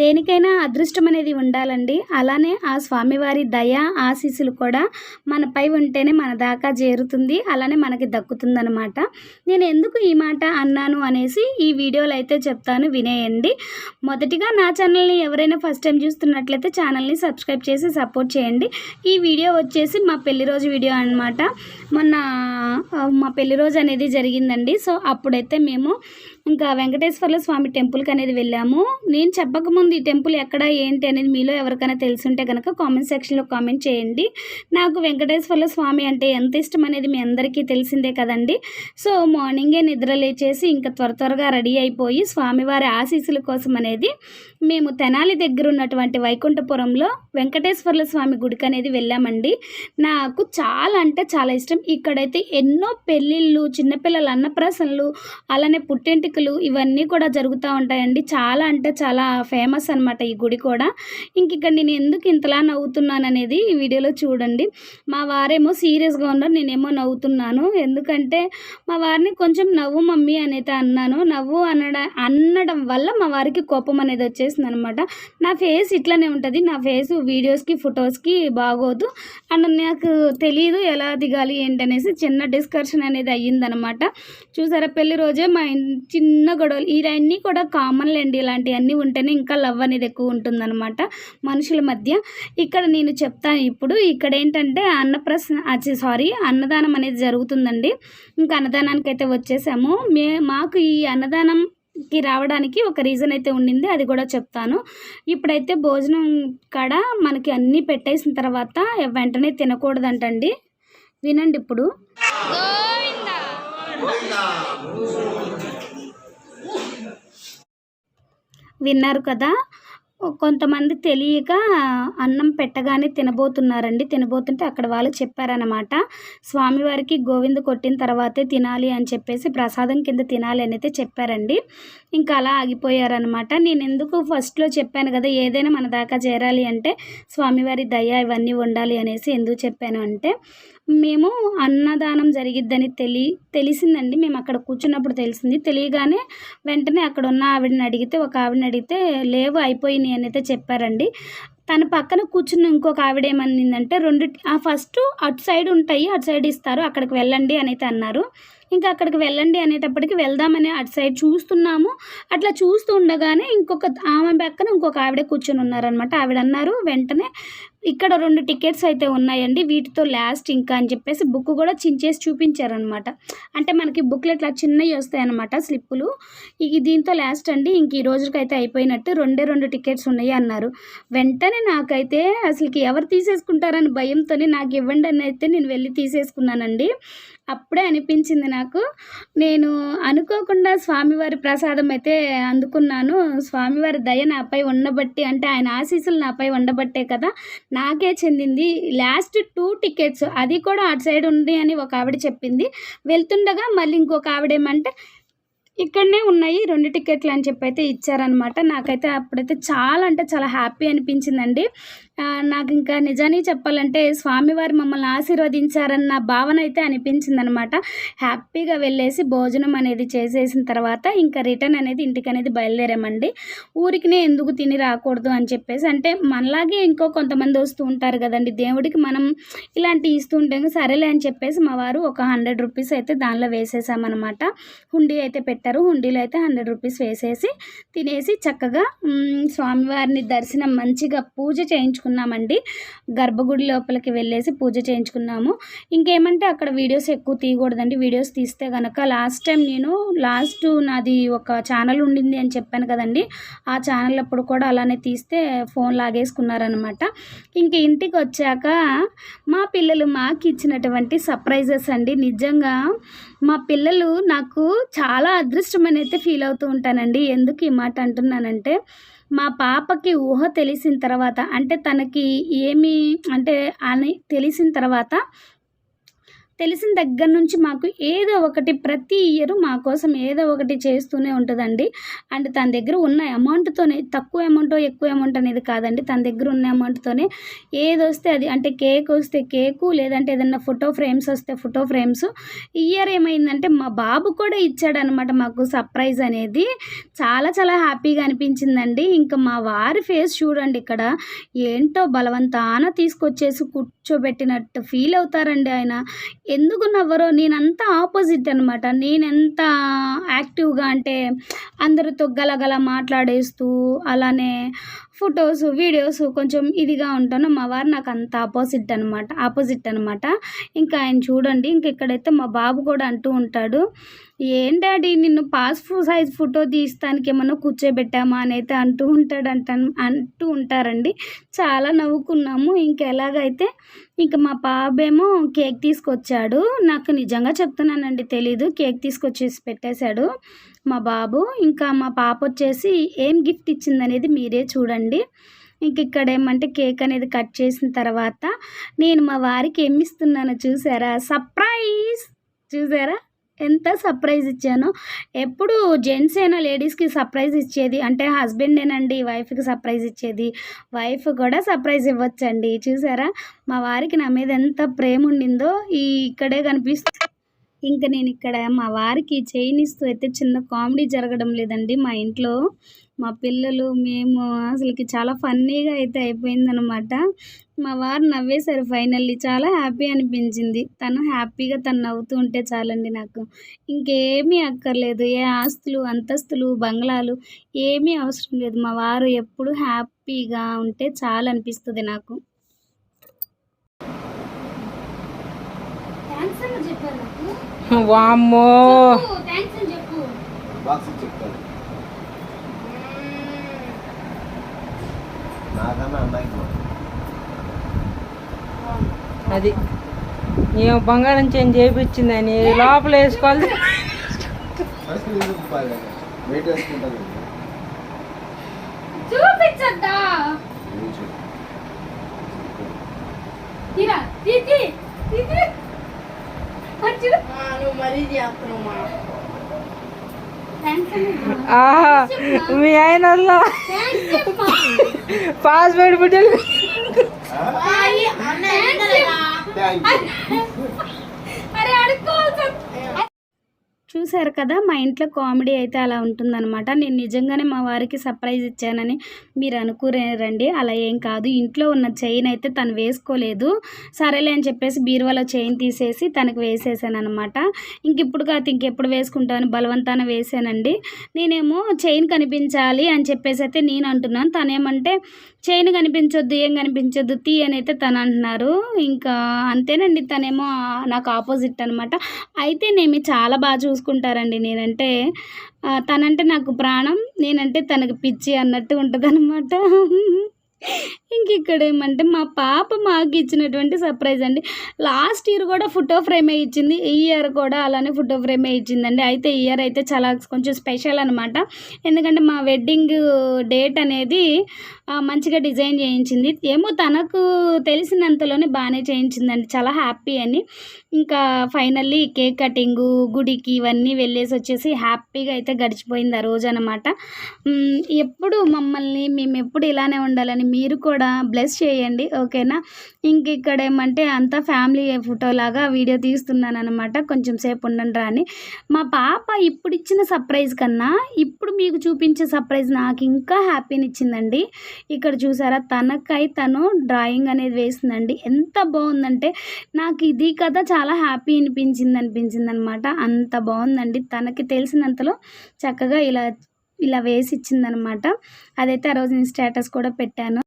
దేనికైనా అదృష్టం అనేది ఉండాలండి. అలానే ఆ స్వామివారి దయ ఆశీస్సులు కూడా మనపై ఉంటేనే మన దాకా చేరుతుంది. అలానే మనకి దక్కుతుందనమాట నేను ఎందుకు ఈ మాట అన్నాను అనేసి ఈ వీడియోలో అయితే చెప్తాను వినేయండి. మొదటిగా నా ఛానల్ని ఎవరైనా ఫస్ట్ టైం చూస్తున్నట్లయితే ఛానల్ని సబ్స్క్రైబ్ చేసి సపోర్ట్ చేయండి. ఈ వీడియో వచ్చేసి మా పెళ్ళి రోజు వీడియో అనమాట మొన్న మా పెళ్ళి రోజు అనేది జరిగిందండి. సో అప్పుడైతే మేము ఇంకా వెంకటేశ్వర్ల స్వామి టెంపుల్కి అనేది వెళ్ళాము. నేను చెప్పకముందు ఈ టెంపుల్ ఎక్కడ ఏంటి అనేది మీలో ఎవరికైనా తెలుసుంటే కనుక కామెంట్ సెక్షన్లో కామెంట్ చేయండి. నాకు వెంకటేశ్వర స్వామి అంటే ఎంత ఇష్టం అనేది మీ అందరికీ తెలిసిందే కదండి. సో మార్నింగే నిద్ర లేచేసి ఇంకా త్వర త్వరగా రెడీ అయిపోయి స్వామివారి ఆశీస్సుల కోసం అనేది మేము తెనాలి దగ్గర ఉన్నటువంటి వైకుంఠపురంలో వెంకటేశ్వర్ల స్వామి గుడికి అనేది వెళ్ళామండి. నాకు చాలా అంటే చాలా ఇష్టం. ఇక్కడైతే ఎన్నో పెళ్ళిళ్ళు చిన్నపిల్లల అన్నప్రాసనలు అలానే పుట్టింటికలు ఇవన్నీ కూడా జరుగుతూ ఉంటాయండి. చాలా అంటే చాలా ఫేమస్ అనమాట ఈ గుడి కూడా. ఇంక ఇక్కడ నేను ఎందుకు ఇంతలా నవ్వుతున్నాను అనేది ఈ వీడియోలో చూడండి. మా వారేమో సీరియస్గా ఉన్నారు నేనేమో నవ్వుతున్నాను. ఎందుకంటే మా వారిని కొంచెం నవ్వు మమ్మీ అనేది అన్నాను. నవ్వు అనడం అనడం వల్ల మా వారికి కోపం అనేది వచ్చేసింది అనమాట నా ఫేస్ ఇట్లానే ఉంటుంది. నా ఫేస్ వీడియోస్కి ఫొటోస్కి బాగోదు. అండ్ నాకు తెలియదు ఎలా దిగాలి ఏంటనేసి చిన్న డిస్కషన్ అనేది అయ్యిందనమాట చూసారా పెళ్ళి రోజే మా చిన్న గొడవలు. ఇవన్నీ కూడా కామన్ లేండి. ఇలాంటివన్నీ ఉంటేనే ఇంకా లవ్ అనేది ఎక్కువ ఉంటుందన్నమాట మనుషుల మధ్య. ఇక్కడ నేను చెప్తాను ఇప్పుడు. ఇక్కడ ఏంటంటే అన్నప్రసన సారీ అన్నదానం అనేది జరుగుతుందండి. ఇంకా అన్నదానానికి అయితే వచ్చేసాము. మే మాకు ఈ అన్నదానం కి రావడానికి ఒక రీజన్ అయితే ఉండింది అది కూడా చెప్తాను. ఇప్పుడైతే భోజనం కాడ మనకి అన్నీ పెట్టేసిన తర్వాత వెంటనే తినకూడదంటండి. వినండి ఇప్పుడు. విన్నారు కదా? కొంతమంది తెలియక అన్నం పెట్టగానే తినబోతున్నారండి. తినబోతుంటే అక్కడ వాళ్ళు చెప్పారనమాట స్వామివారికి గోవింద కొట్టిన తర్వాతే తినాలి అని చెప్పేసి ప్రసాదం కింద తినాలి అని అయితే చెప్పారండి. ఇంకా అలా ఆగిపోయారనమాట నేను ఎందుకు ఫస్ట్లో చెప్పాను కదా ఏదైనా మన దాకా చేరాలి అంటే స్వామివారి దయ ఇవన్నీ ఉండాలి అనేసి ఎందుకు చెప్పాను అంటే మేము అన్నదానం జరిగిద్దని తెలి తెలిసిందండి. మేము అక్కడ కూర్చున్నప్పుడు తెలిసింది. తెలియగానే వెంటనే అక్కడ ఉన్న ఆవిడని అడిగితే ఒక ఆవిడని అడిగితే లేవు అయిపోయినాయి అని అయితే చెప్పారండి. తన పక్కన కూర్చున్న ఇంకొక ఆవిడ ఏమనిందంటే రెండు ఆ ఫస్ట్ అటు సైడ్ ఉంటాయి అటు సైడ్ ఇస్తారు అక్కడికి వెళ్ళండి అని అయితే అన్నారు. ఇంకా అక్కడికి వెళ్ళండి అనేటప్పటికి వెళ్దామని అటు సైడ్ చూస్తున్నాము. అట్లా చూస్తూ ఉండగానే ఇంకొక ఆమె పక్కన ఇంకొక ఆవిడ కూర్చొని ఉన్నారనమాట ఆవిడ అన్నారు వెంటనే ఇక్కడ రెండు టికెట్స్ అయితే ఉన్నాయండి వీటితో లాస్ట్ ఇంకా అని చెప్పేసి బుక్ కూడా చించేసి చూపించారనమాట అంటే మనకి బుక్లు ఇట్లా చిన్నవి వస్తాయన్నమాట స్లిప్పులు. ఇక దీంతో లాస్ట్ అండి ఇంక ఈ రోజుకైతే అయిపోయినట్టు రెండే రెండు టికెట్స్ ఉన్నాయి అన్నారు. వెంటనే నాకైతే అసలుకి ఎవరు తీసేసుకుంటారని భయంతోనే నాకు ఇవ్వండి అని అయితే నేను వెళ్ళి తీసేసుకున్నానండి. అప్పుడే అనిపించింది నాకు. నేను అనుకోకుండా స్వామివారి ప్రసాదం అయితే అందుకున్నాను. స్వామివారి దయ నాపై ఉండబట్టి అంటే ఆయన ఆశీస్సులు నాపై ఉండబట్టే కదా నాకే చెందింది. లాస్ట్ టూ టికెట్స్ అది కూడా అటు సైడ్ ఉంది అని ఒక ఆవిడ చెప్పింది. వెళ్తుండగా మళ్ళీ ఇంకొక ఆవిడ ఏమంటే ఇక్కడనే ఉన్నాయి. రెండు టికెట్లు అని చెప్పి అయితే ఇచ్చారనమాట నాకైతే అప్పుడైతే చాలా అంటే చాలా హ్యాపీ అనిపించిందండి. నాకు ఇంకా నిజానికి చెప్పాలంటే స్వామివారు మమ్మల్ని ఆశీర్వదించారన్న భావన అయితే అనిపించిందనమాట హ్యాపీగా వెళ్ళేసి భోజనం అనేది చేసేసిన తర్వాత ఇంకా రిటర్న్ అనేది ఇంటికి అనేది బయలుదేరామండి. ఊరికినే ఎందుకు తిని రాకూడదు అని చెప్పేసి అంటే మనలాగే ఇంకో కొంతమంది వస్తూ ఉంటారు కదండి. దేవుడికి మనం ఇలాంటివి ఇస్తూ ఉంటాము సరేలే అని చెప్పేసి మా వారు ఒక హండ్రెడ్ రూపీస్ అయితే దానిలో వేసేసామన్నమాట. హుండీ అయితే పెట్టారు. హుండీలో అయితే హండ్రెడ్ రూపీస్ వేసేసి తినేసి చక్కగా స్వామివారిని దర్శనం మంచిగా పూజ చేయించుకున్నామండి. గర్భగుడి లోపలికి వెళ్ళేసి పూజ చేయించుకున్నాము. ఇంకేమంటే అక్కడ వీడియోస్ ఎక్కువ తీయకూడదండి. వీడియోస్ తీస్తే కనుక లాస్ట్ టైం నేను లాస్ట్ నాది ఒక ఛానల్ ఉండింది అని చెప్పాను కదండి. ఆ ఛానల్ అప్పుడు కూడా అలానే తీస్తే ఫోన్ లాగేసుకున్నారనమాట ఇంక ఇంటికి వచ్చాక మా పిల్లలు మాకు ఇచ్చినటువంటి సర్ప్రైజెస్ అండి. నిజంగా మా పిల్లలు నాకు చాలా అదృష్టమని అయితే ఫీల్ అవుతూ ఉంటానండి. ఎందుకు ఈ మాట అంటున్నానంటే మా పాపకి ఊహ తెలిసిన తర్వాత అంటే తనకి ఏమి అంటే అని తెలిసిన తర్వాత తెలిసిన దగ్గర నుంచి మాకు ఏదో ఒకటి ప్రతి ఇయర్ మా కోసం ఏదో ఒకటి చేస్తూనే ఉంటుందండి. అండ్ తన దగ్గర ఉన్న అమౌంట్తోనే తక్కువ అమౌంట్ ఎక్కువ అమౌంట్ అనేది కాదండి. తన దగ్గర ఉన్న అమౌంట్తోనే ఏది వస్తే అది అంటే కేక్ వస్తే కేకు లేదంటే ఏదన్నా ఫోటో ఫ్రేమ్స్ వస్తే ఫోటో ఫ్రేమ్స్ ఇయర్ ఏమైందంటే మా బాబు కూడా ఇచ్చాడనమాట మాకు సర్ప్రైజ్ అనేది. చాలా చాలా హ్యాపీగా అనిపించిందండి. ఇంకా మా వారి ఫేస్ చూడండి ఇక్కడ. ఏంటో బలవంతాన తీసుకొచ్చేసి కూర్చోబెట్టినట్టు ఫీల్ అవుతారండి ఆయన. ఎందుకు నవ్వరో నేనంతా ఆపోజిట్ అనమాట నేనెంత యాక్టివ్గా అంటే అందరితో గలగల మాట్లాడేస్తూ అలానే ఫొటోస్ వీడియోస్ కొంచెం ఇదిగా ఉంటాను. మా వారు నాకు అంత ఆపోజిట్ అనమాట ఆపోజిట్ అనమాట ఇంకా ఆయన చూడండి ఇంక ఇక్కడైతే మా బాబు కూడా అంటూ ఉంటాడు ఏం డాడీ నిన్ను పాస్ సైజ్ ఫోటో తీస్తానికి ఏమన్నా కూర్చోబెట్టామా? అని అయితే అంటూ ఉంటాడు అంట అంటూ ఉంటారండి. చాలా నవ్వుకున్నాము. ఇంకెలాగైతే ఇంకా మా బాబేమో కేక్ తీసుకొచ్చాడు. నాకు నిజంగా చెప్తున్నానండి తెలీదు. కేక్ తీసుకొచ్చేసి పెట్టేశాడు మా బాబు. ఇంకా మా పాప వచ్చేసి ఏం గిఫ్ట్ ఇచ్చిందనేది మీరే చూడండి. ఇంక ఇక్కడ ఏమంటే కేక్ అనేది కట్ చేసిన తర్వాత నేను మా వారికి ఏమి ఇస్తున్నానో చూసారా? సర్ప్రైజ్! చూసారా? ఎంత సర్ప్రైజ్ ఇచ్చానో. ఎప్పుడు జెంట్స్ అయినా లేడీస్కి సర్ప్రైజ్ ఇచ్చేది. అంటే హస్బెండేనండి వైఫ్కి సర్ప్రైజ్ ఇచ్చేది. వైఫ్ కూడా సర్ప్రైజ్ ఇవ్వచ్చండి. చూసారా? మా వారికి నా మీద ఎంత ప్రేమ ఉండిందో ఈ ఇక్కడే కనిపిస్తుంది ఇంకా నేను ఇక్కడ మా వారికి చైన్ ఇస్తూ అయితే చిన్న కామెడీ జరగడం లేదండి. మా ఇంట్లో మా పిల్లలు మేము అసలుకి చాలా ఫన్నీగా అయితే అయిపోయిందనమాట మా వారు నవ్వేశారు ఫైనల్లీ. చాలా హ్యాపీ అనిపించింది. తను హ్యాపీగా తను నవ్వుతూ ఉంటే చాలండి నాకు. ఇంకేమీ అక్కర్లేదు. ఏ ఆస్తులు అంతస్తులు బంగ్లాలు ఏమీ అవసరం లేదు. మా వారు ఎప్పుడు హ్యాపీగా ఉంటే చాలా అనిపిస్తుంది నాకు. చెప్పారు. వామ్మో. అది. ఏం బంగారం చేంజ్ చేయించిందని లోపల వేసుకోవాలి. చూపించద్దా. తీరా తీ తీ తీ, తీ. అది చూడు. నువ్వు మరీ చేస్తున్నావు థ్యాంక్స్ అని చెప్పు. ఆహా మీ ఆయన. పాస్వర్డ్ బిడ్డలు ఆ? థ్యాంక్స్ చెప్పు. Thank you. అరే అడుక్కోవాల్సి చూశారు కదా మా ఇంట్లో కామెడీ అయితే అలా ఉంటుందన్నమాట. నేను నిజంగానే మా వారికి సర్ప్రైజ్ ఇచ్చానని మీరు అనుకునేరండి. అలా ఏం కాదు. ఇంట్లో ఉన్న చైన్ అయితే తను వేసుకోలేదు. సరేలే అని చెప్పేసి బీరువాలో చైన్ తీసేసి తనకు వేసేసాను అనమాట ఇంక ఇప్పుడు కాదు ఇంకెప్పుడు వేసుకుంటాను? బలవంతాన వేసానండి. నేనేమో చైన్ కనిపించాలి అని చెప్పేసి అయితే నేను అంటున్నాను. తనేమంటే చైన్ కనిపించొద్దు ఏం కనిపించొద్దు తీ అని అయితే తను అంటున్నారు. ఇంకా అంతేనండి తనేమో నాకు ఆపోజిట్ అనమాట అయితేనేమి చాలా బాగా చూసుకుంటారండి నేనంటే తనంటే నాకు ప్రాణం నేనంటే తనకు పిచ్చి అన్నట్టు ఉంటుంది అనమాట ఇంక ఇక్కడ ఏమంటే మా పాప మాకు ఇచ్చినటువంటి సర్ప్రైజ్ అండి. లాస్ట్ ఇయర్ కూడా ఫోటో ఫ్రేమే ఇచ్చింది ఈ ఇయర్ కూడా అలానే ఫోటో ఫ్రేమే ఇచ్చిందండి. అయితే ఈ ఇయర్ అయితే చాలా కొంచెం స్పెషల్ అనమాట ఎందుకంటే మా వెడ్డింగ్ డేట్ అనేది మంచిగా డిజైన్ చేయించింది. ఏమో తనకు తెలిసినంతలోనే బాగానే చేయించిందండి. చాలా హ్యాపీ అని. ఇంకా ఫైనల్లీ కేక్ కటింగు గుడికి ఇవన్నీ వెళ్ళేసి వచ్చేసి హ్యాపీగా అయితే గడిచిపోయింది ఆ రోజు అనమాట ఎప్పుడు మమ్మల్ని మేము ఎప్పుడు ఇలానే ఉండాలని మీరు కూడా బ్లెస్ చేయండి ఓకేనా? ఇంక ఇక్కడ ఏమంటే అంతా ఫ్యామిలీ ఫోటో లాగా వీడియో తీస్తున్నాను అనమాట కొంచెం సేపు ఉండండి రాని. మా పాప ఇప్పుడు ఇచ్చిన సర్ప్రైజ్ కన్నా ఇప్పుడు మీకు చూపించే సర్ప్రైజ్ నాకు ఇంకా హ్యాపీని ఇచ్చిందండి ఇక్కడ చూసారా? తనకై తను డ్రాయింగ్ అనేది వేసిందండి. ఎంత బాగుందంటే నాకు ఇది కథ చాలా హ్యాపీ అనిపించింది అనిపించింది అనమాట అంత బాగుందండి. తనకి తెలిసినంతలో చక్కగా ఇలా ఇలా వేసి ఇచ్చిందనమాట అదైతే ఆ రోజు నేను స్టేటస్ కూడా పెట్టాను.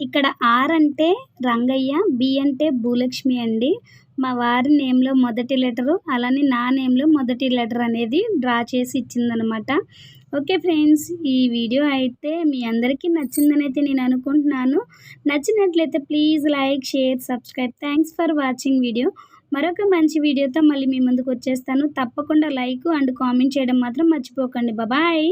ఇక్కడ ఆర్ అంటే రంగయ్య బి అంటే భూలక్ష్మి అండి. మా వారి నేమ్లో మొదటి లెటరు అలానే నా నేమ్లో మొదటి లెటర్ అనేది డ్రా చేసి ఇచ్చిందనమాట. ఓకే ఫ్రెండ్స్ ఈ వీడియో అయితే మీ అందరికీ నచ్చిందని అయితే నేను అనుకుంటున్నాను. నచ్చినట్లయితే please like share subscribe. Thanks for watching video. మరొక మంచి వీడియోతో మళ్ళీ మీ ముందుకు వచ్చేస్తాను. తప్పకుండా లైక్ అండ్ కామెంట్ చేయడం మాత్రం మర్చిపోకండి. బాబాయ్